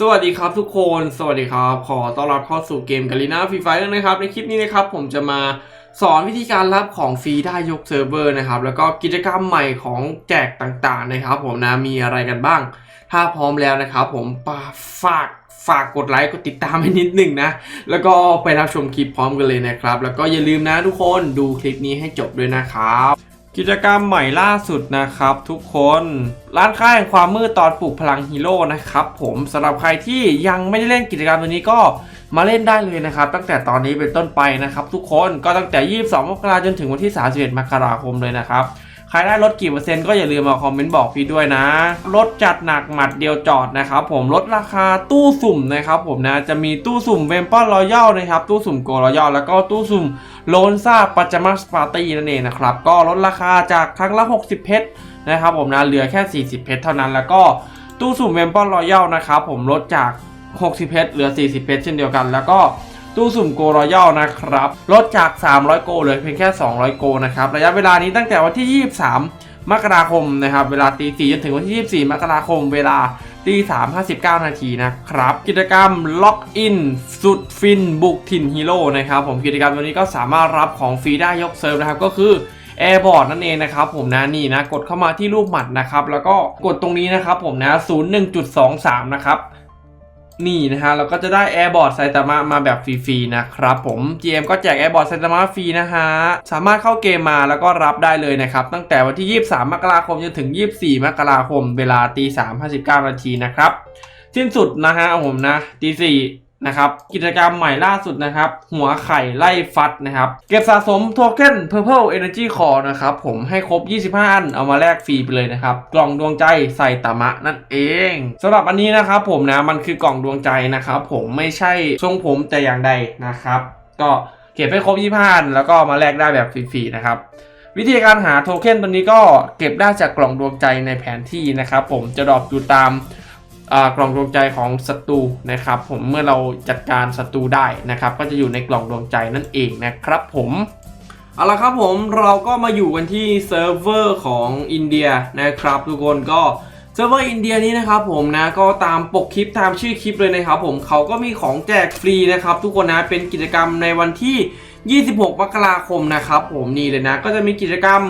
สวัสดีครับทุกคน สวัสดีครับ ขอต้อนรับเข้าสู่เกมกาลิน่าฟรีไฟนะครับ ในคลิปนี้นะครับผมจะมาสอนวิธีการรับของฟรีได้ยกเซิร์ฟเวอร์นะครับ แล้วก็กิจกรรมใหม่ของแจกต่างๆนะครับผมนะ มีอะไรกันบ้าง ถ้าพร้อมแล้วนะครับผมปาฝากฝากกดไลค์กดติดตามให้นิดหนึ่งนะ แล้วก็ไปรับชมคลิปพร้อมกันเลยนะครับ แล้วก็อย่าลืมนะทุกคนดูคลิปนี้ให้จบด้วยนะครับ กิจกรรมใหม่ล่าสุดนะครับทุกคนร้านค้าแห่งความมืดตอนปลูกพลังฮีโร่นะครับผมสำหรับใครที่ยังไม่ได้เล่นกิจกรรมตัวนี้ก็มาเล่นได้เลยนะครับ ตั้งแต่ตอนนี้เป็นต้นไปนะครับ ทุกคนก็ตั้งแต่ 22 มกราจนถึงวันที่ 31 มกราคมเลยนะครับ ใครได้ลดกี่เปอร์เซ็นต์ก็อย่าลืมมาคอมเมนต์บอกพี่ด้วยนะลดจัดหนักหมัดเดียวจอดนะครับผมลดราคาตู้สุ่มนะครับผมนะจะมีตู้สุ่มเวมปอนรอยัลนะครับตู้สุ่มโกรอยัลแล้วก็ตู้สุ่มโลนซาปัจจมัสปาร์ตี้นั่นเองนะครับก็ลดราคาจากครั้งละ 60 เพชรนะครับผมนะเหลือแค่ 40 เพชรเท่านั้น แล้วก็ตู้สุ่มเวมปอนรอยัลนะครับผมลดจาก 60 เพชรเหลือ 40 เพชรเช่นเดียวกัน แล้วก็ ตู้สุ่มโกรอยัลนะครับ ลดจาก 300 โกเหลือเพียงแค่ 200 โกนะครับ ระยะเวลานี้ตั้งแต่วันที่ 23 มกราคมนะครับ เวลาตี4จนถึงวันที่ 24 มกราคม เวลาตี3 59นาทีนะครับ กิจกรรมล็อกอินสุดฟินบุกถิ่นฮีโร่นะครับผมกิจกรรมตัวนี้ก็สามารถรับของฟรีได้ยกเซิร์ฟนะครับก็คือ Airbot นั่นเองนะครับผมนะนี่นะกดเข้ามาที่รูปหมัดนะครับแล้วก็กดตรงนี้นะครับผมนะ 01.23 นะครับ นี่นะฮะเราก็จะได้ Airbot ไซตามะมาแบบฟรีๆนะครับผม GM ก็แจก Airbot ไซตามะฟรีนะฮะ สามารถเข้าเกมมาแล้วก็รับได้เลยนะครับ ตั้งแต่วันที่ 23 มกราคมจนถึง 24 มกราคม เวลาตี3 59 นาทีนะครับ สิ้นสุดนะฮะผมนะตี4 นะครับกิจกรรมใหม่ล่าสุดนะครับ หัวไข่ไล่ฟัดนะครับ เก็บสะสมโทเค็น Purple Energy Core นะครับ ผมให้ครบ 25 อัน เอามาแลกฟรีไปเลยนะครับ กล่องดวงใจใส่ตามะนั่นเองสำหรับอันนี้นะครับผมนะ มันคือกล่องดวงใจนะครับ ผมไม่ใช่ทรงผมแต่อย่างใดนะครับ ก็เก็บให้ครบ 25 อัน แล้วก็มาแลกได้แบบฟรีๆนะครับวิธีการหาโทเค็นตัวนี้ก็เก็บได้จากกล่องดวงใจในแผนที่นะครับ ผมจะดรอปอยู่ตาม กล่องดวงใจของศัตรูนะครับผมเมื่อเราจัดการศัตรูได้นะครับ ก็จะอยู่ในกล่องดวงใจนั่นเองนะครับผมเอาละครับผมเราก็มาอยู่กันที่เซิร์ฟเวอร์ของอินเดียนะครับทุกคนก็เซิร์ฟเวอร์อินเดียนี้นะครับผมนะก็ตามปกคลิปตามชื่อคลิปเลยนะครับผมเขาก็มีของแจกฟรีนะครับทุกคนนะเป็นกิจกรรมในวันที่ 26 มกราคมนะครับผมนี่เลยนะก็จะมีกิจกรรม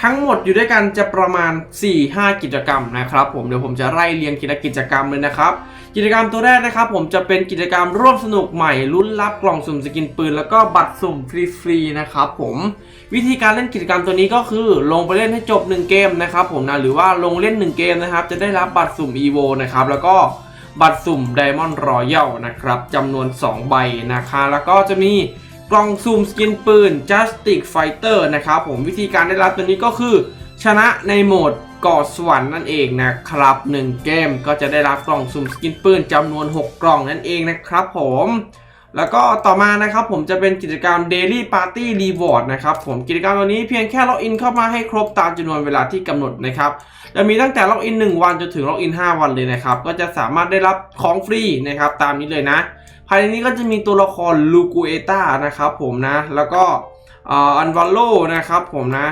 ทั้งหมดอยู่ด้วยกันจะประมาณ 4-5 กิจกรรมนะครับผมเดี๋ยวผมจะไล่เรียงกิจกิจกรรมเลยนะครับกิจกรรมตัวแรกนะครับผมจะเป็นกิจกรรมร่วมสนุกใหม่ลุ้นรับกล่องสุ่มสกินปืน แล้วก็บัตรสุ่มฟรีๆนะครับผมวิธีการเล่นกิจกรรมตัวนี้ก็คือลงไปเล่นให้จบ 1 เกมนะครับผมนะหรือว่าลงเล่น 1 เกมนะครับ จะได้รับบัตรสุ่ม EVO นะครับแล้วก็บัตรสุ่ม Diamond Royal นะครับจำนวน 2 ใบนะคะแล้วก็จะมี กล่องซูมสกินปืน Justice Fighter นะครับผมวิธีการได้รับตัวนี้ก็คือ ชนะในโหมดก่อสวรรค์นั่นเองนะครับ 1 เกมก็จะได้รับกล่องซูมสกินปืนจำนวน 6 กล่องนั่นเองนะครับผมแล้วก็ต่อมานะครับผมจะเป็นกิจกรรม Daily Party Reward นะครับผมกิจกรรมตัวนี้เพียงแค่ล็อกอินเข้ามาให้ครบตามจำนวนเวลาที่กำหนดนะครับจะมีตั้งแต่ล็อกอิน 1 วันจนถึงล็อกอิน 5 วันเลยนะครับ ก็จะสามารถได้รับของฟรีนะครับตามนี้เลยนะ ภายในนี้ก็จะมีตัวละครลูกูเอต้านะครับผมนะ แล้วก็อันวาโลนะครับผมนะ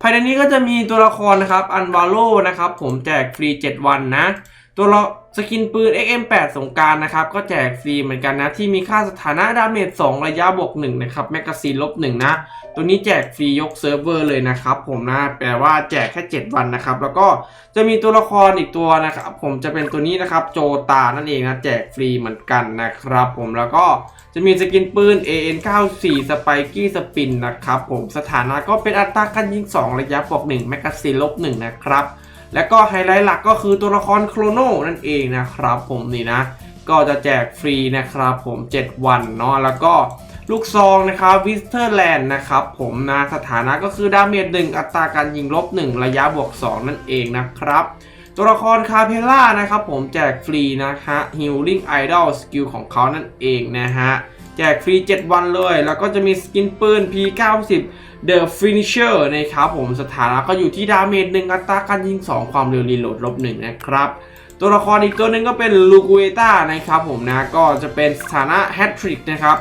ภายในนี้ก็จะมีตัวละครนะครับอันวาโลนะครับผมแจกฟรี 7 วันนะ ตัวละสกินปืน XM8 สงการนะครับ ก็แจกฟรีเหมือนกันนะ ที่มีค่าสถานะดาเมจ2ระยะบวก1นะครับ แมกกาซีนลบ1นะ ตัวนี้แจกฟรียกเซิร์ฟเวอร์เลยนะครับ ผมนะ แปลว่าแจกแค่ 7 วันนะครับ แล้วก็จะมีตัวละครอีกตัวนะครับ ผมจะเป็นตัวนี้นะครับ โจตา นั่นเองนะ แจกฟรีเหมือนกันนะครับ ผมแล้วก็จะมีสกินปืน AN94 สไปกี้สปินนะครับผม สถานะก็เป็นอัตราการยิง 2 ระยะบวก1แมกกาซีนลบ1นะครับ แล้วก็ไฮไลท์หลักก็คือตัวละครโครโนนั่นเองนะครับผมนี่นะ ก็จะแจกฟรีนะครับผม 7 วันเนาะแล้วก็ลูกซองนะครับวิสเทอร์แลนด์นะครับผมนะสถานะก็คือดาเมจหนึ่งอัตราการยิงลบ 1 ระยะบวก 2 นั่นเองนะครับ ตัวละครคาเพล่านะครับผมแจกฟรีนะฮะ Healing Idol สกิลของเขานั่นเองนะฮะ จกฟรี 7 วันเลย แล้วก็จะมีสกินปืน P90 The Finisher นะครับผมสถานะก็อยู่ที่ดาเมจหนึ่งอัตราการยิง 2 ความเร็วรีโหลดลบหนึ่งนะครับ ตัวละครอีกตัวหนึ่งก็เป็นลูกูเอต้านะครับผมนะ ก็จะเป็นสถานะแฮตทริกนะครับ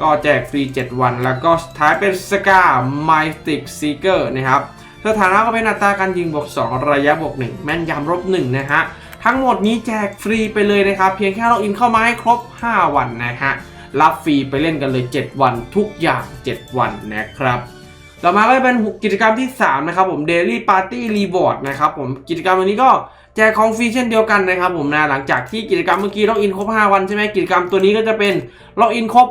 ก็แจกฟรี 7 วัน แล้วก็สุดท้ายเป็นสกาไมติกซีเกอร์นะครับ สถานะก็เป็นอัตราการยิงบวก 2 ระยะบวก 1 แม่นยำลบ1นะฮะ ทั้งหมดนี้แจกฟรีไปเลยนะครับ เพียงแค่ล็อกอินเข้ามาให้ครบ 5 วันนะฮะ รับฟรีไปเล่นกันเลย 7 วันทุกอย่าง 7 วันนะครับต่อมาก็จะเป็นกิจกรรมที่ 3 นะครับผม Daily Party Reward นะครับผมกิจกรรมวันนี้ก็แจกของฟรีเช่นเดียวกันนะครับผมนะหลังจากที่กิจกรรมเมื่อกี้ล็อกอินครบ 5 วันใช่ไหมกิจกรรมตัวนี้ก็จะเป็นล็อกอินครบ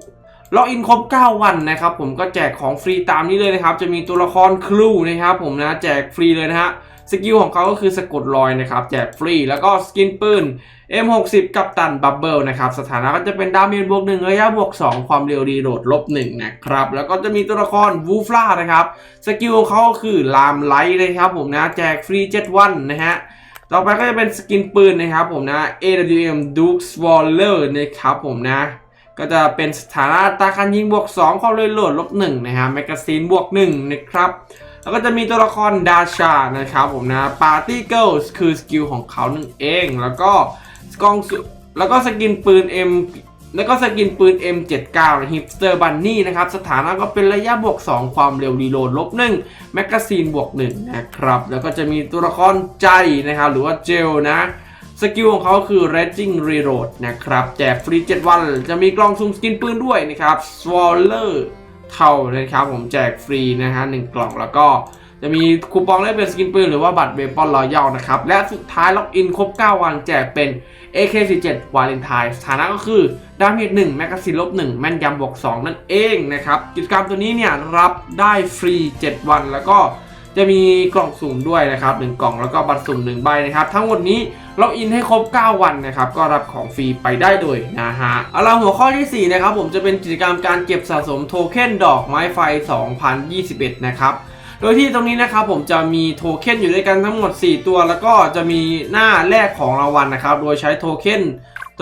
6ล็อกอินครบ 9 วันนะครับผมก็แจกของฟรีตามนี้เลยนะครับ จะมีตัวละครครูนะครับผมนะแจกฟรีเลยนะฮะ สกิลของเขาก็คือสะกดรอยนะครับแจกฟรี แล้วก็สกินปืน M60 กับตันบับเบิลนะครับ สถานะก็จะเป็นดาเมจบวก1ระยะบวก 2 ความเร็วรีโหลดลบ1นะครับ แล้วก็จะมีตัวละครวูฟล่านะครับ สกิลของเขาคือลามไลท์นะครับผมนะแจกฟรี 7 วันนะฮะต่อไปก็จะเป็นสกินปืนนะครับผมนะ AWM Duke Swaller นะครับผมนะ ก็จะเป็นสถานะตาการยิงบวก 2 ความเร็วโหลดลบ1นะฮะแมกกาซีนบวก1นะครับ แล้วก็จะมีตัวละครดาชานะครับผมนะ Party Girls คือสกิลของเขาหนั่นเอง แล้วก็กองแล้วก็สกินปืน M แล้วก็สกินปืน M79 นะ Hipster Bunny นะครับ สถานะก็เป็นระยะบวก 2 ความเร็วรีโหลดลบ1แมกกาซีนบวก1นะครับ แล้วก็จะมีตัวละครใจนะครับ หรือว่าเจลนะสกิลของเขาคือ Raging Reload นะครับ แจกฟรี 7 วัน จะมีกล่องซุ่มสกินปืนด้วยนะครับ Swaller เท่านะครับผมแจกฟรีนะฮะหนึ่งกล่องแล้วก็จะมีคูปองแลกเป็นสกินปืนหรือว่าบัตรเบปอนรอยัลนะครับ และสุดท้ายล็อกอินครบ 9 วันแจกเป็น AK47 วาเลนไทน์สถานะก็คือ ดาเมจ1แมกกาซีนลบ1แม่นยำบวก2นั่นเองนะครับ กิจกรรมตัวนี้เนี่ยรับได้ฟรี 7 วันแล้วก็จะมีกล่องสุ่มด้วยนะครับ 1 กล่องแล้วก็บัตรสุ่ม 1 ใบนะครับ ทั้งหมดนี้ ล็อกอินให้ครบ 9 วันนะครับก็รับของฟรีไปได้เลยนะฮะเอาละหัวข้อทีสี่ 4 นะครับผมจะเป็นกิจกรรมการเก็บสะสมโทเค็นดอกไม้ไฟ 2021 นะครับโดยที่ตรงนี้นะครับผมจะมีโทเค็นอยู่ด้วยกันทั้งหมด 4 ตัว แล้วก็จะมีหน้าแรกของรางวัลนะครับ โดยใช้โทเค็น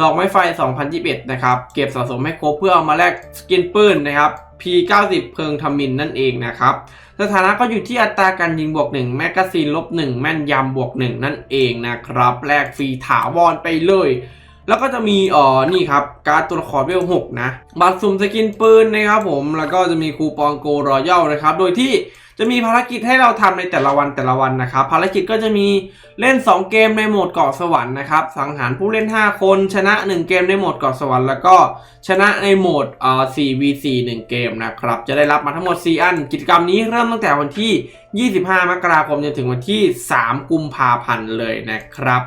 ดอกไม้ไฟ 2021 นะครับ เก็บสะสมให้ครบเพื่อเอามาแลกสกินปืนนะครับ P90 เพิงทมินนั่นเองนะครับสถานะก็อยู่ที่อัตราการยิงบวก1แมกกาซีนลบ1แม่นยำบวก1นั่นเองนะครับแลกฟรีถาวรไปเลย แล้วก็จะมีอ่อนี่ครับ การ์ดตัวละครเวล6นะ บัตรสุ่มสกินปืนนะครับผม แล้วก็จะมีคูปองโกรอยัลนะครับ โดยที่จะมีภารกิจให้เราทำในแต่ละวันแต่ละวันนะครับ ภารกิจก็จะมีเล่น 2 เกมในโหมดเกาะสวรรค์นะครับ สังหารผู้เล่น 5 คน ชนะ 1 เกมในโหมดเกาะสวรรค์ แล้วก็ชนะในโหมดเอ่อ 4v4 1 เกมนะครับ จะได้รับมาทั้งหมด 4 อัน กิจกรรมนี้เริ่มตั้งแต่วันที่ 25 มกราคมจนถึงวันที่ 3 กุมภาพันธ์เลยนะครับ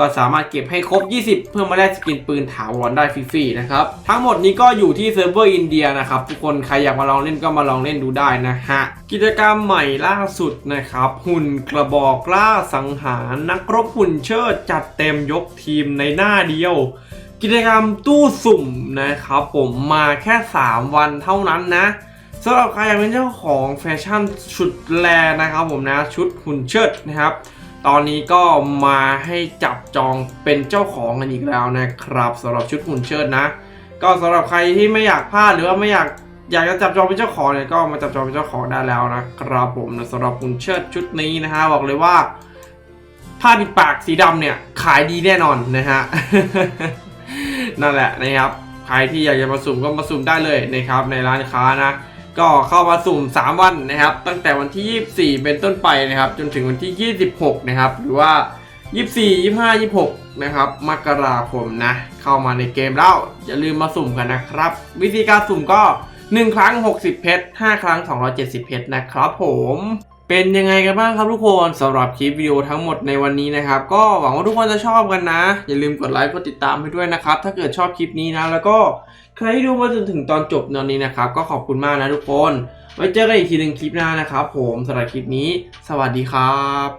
ก็สามารถเก็บให้ครบ 20 เพื่อมาแลกสกินปืนถาวรได้ฟรีๆนะครับ ทั้งหมดนี้ก็อยู่ที่เซิร์ฟเวอร์อินเดียนะครับ ทุกคนใครอยากมาลองเล่นก็มาลองเล่นดูได้นะฮะ กิจกรรมใหม่ล่าสุดนะครับ หุ่นกระบอกล่าสังหารนักรบหุ่นเชิดจัดเต็มยกทีมในหน้าเดียวกิจกรรมตู้สุ่มนะครับผมมาแค่ 3 วันเท่านั้นนะสำหรับใครอยากเป็นเจ้าของแฟชั่นชุดแลนะครับผมนะชุดหุ่นเชิดนะครับ ตอนนี้ก็มาให้จับจองเป็นเจ้าของกันอีกแล้วนะครับสำหรับชุดหุ่นเชิดนะ ก็สำหรับใครที่ไม่อยากพลาดหรือว่าไม่อยากอยากจะจับจองเป็นเจ้าของเนี่ยก็มาจับจองเป็นเจ้าของได้แล้วนะครับผมนะสำหรับหุ่นเชิดชุดนี้นะฮะบอกเลยว่าผ้าปิดปากสีดำเนี่ยขายดีแน่นอนนะฮะนั่นแหละนะครับใครที่อยากจะมาสุ่มก็มาสุ่มได้เลยนะครับในร้านค้านะ ก็เข้ามาสุ่ม 3 วันนะครับ ตั้งแต่วันที่ 24 เป็นต้นไปนะครับ จนถึงวันที่ 26 นะครับ หรือว่า 24 25 26 นะครับ มกราคมนะ เข้ามาในเกมแล้ว อย่าลืมมาสุ่มกันนะครับ วิธีการสุ่มก็ 1 ครั้ง 60 เพชร 5 ครั้ง 270 เพชรนะครับผมเป็นยังไงกันบ้างครับทุกคนสำหรับคลิปวิดีโอทั้งหมดในวันนี้นะครับ ก็หวังว่าทุกคนจะชอบกันนะ อย่าลืมกดไลค์กดติดตามให้ด้วยนะครับ ถ้าเกิดชอบคลิปนี้นะ แล้วก็ ครที่ดูมาจนถึงตอนจบตอนนี้นะครับ ก็ขอบคุณมากนะทุกคน ไว้เจอกันอีกทีหนึ่งคลิปหน้านะครับ ผมสำหรับคลิปนี้ สวัสดีครับ